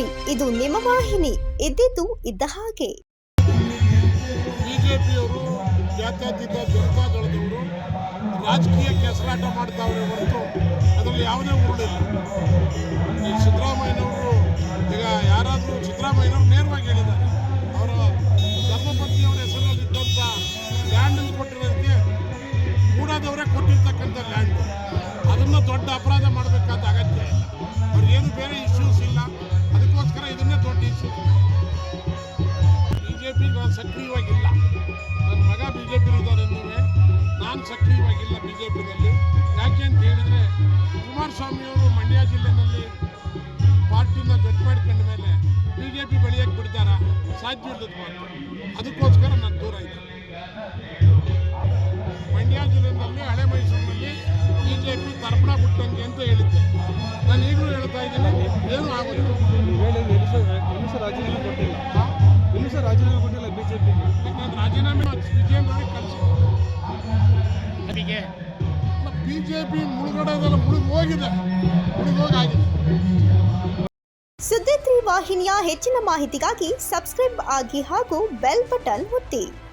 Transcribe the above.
ಹಿಮವಾಹಿನಿ ಇದ್ದಿದ್ದು ಇದ್ದ ಹಾಗೆ. ಬಿಜೆಪಿಯವರು ಜಾತ್ಯತೀತ ಜನತಾದಳದವರು ರಾಜಕೀಯ ಕೆಸರಾಟ ಮಾಡ್ತಾವ್ರೆ ಹೊರತು ಅದರಲ್ಲಿ ಯಾವುದೇ ಉರುಳಿಲ್ಲ. ಈ ಸಿದ್ದರಾಮಯ್ಯನವರು, ಈಗ ಯಾರಾದರೂ ಸಿದ್ದರಾಮಯ್ಯನವರು ನೇರವಾಗಿ ಹೇಳಿದ್ದಾರೆ. ಅವರ ಧರ್ಮಪತ್ನಿಯವರ ಲ್ಯಾಂಡ್ ಲ್ಯಾಂಡನ್ನು ಕೊಟ್ಟಿರೋದಕ್ಕೆ ಮೂಡಾದವರೇ ಕೊಟ್ಟಿರ್ತಕ್ಕಂಥ ಲ್ಯಾಂಡ್. ಅದನ್ನು ದೊಡ್ಡ ಅಪರಾಧ ಮಾಡಬೇಕಾದ ಅಗತ್ಯ ಇಲ್ಲ. ಅವ್ರಿಗೇನು ಬೇರೆ ಬಿಜೆಪಿ ನಾನು ಸಕ್ರಿಯವಾಗಿಲ್ಲ. ನನ್ನ ಮಗ ಬಿ ಜೆ ನೀವೇ ನಾನು ಸಕ್ರಿಯವಾಗಿಲ್ಲ ಬಿ ಜೆ ಪಿನಲ್ಲಿ ಯಾಕೆ ಅಂತ ಹೇಳಿದರೆ ಕುಮಾರಸ್ವಾಮಿಯವರು ಮಂಡ್ಯ ಜಿಲ್ಲೆನಲ್ಲಿ ಪಾರ್ಟಿನ ಜೊತೆ ಮಾಡ್ಕೊಂಡ ಮೇಲೆ ಬಿ ಜೆ ಪಿ ಬೆಳೆಯಕ್ಕೆ ಬಿಡ್ತಾರ? ಸಾಧ್ಯ ಇಲ್ಲದ ಅದಕ್ಕೋಸ್ಕರ ನಾನು ದೂರ ಇದ್ದೆ ಮಂಡ್ಯ ಜಿಲ್ಲೆಯಲ್ಲಿ ಹಳೆ ಮೈಸೂರಿನಲ್ಲಿ ಬಿ ಜೆ ಪಿ ತರ್ಪಣ ಬಿಟ್ಟಂಗೆ ಅಂತ ಹೇಳಿದ್ದೆ. ನಾನು ಈಗಲೂ ಹೇಳ್ತಾ ಇದ್ದೀನಿ ಬಿಜೆಪಿ ವಾಹಿನಿಯ ಹೆಚ್ಚಿನ ಮಾಹಿತಿಗಾಗಿ ಸಬ್ಸ್ಕ್ರೈಬ್ ಆಗಿ ಹಾಗೂ ಬೆಲ್ ಬಟನ್ ಒತ್ತಿ.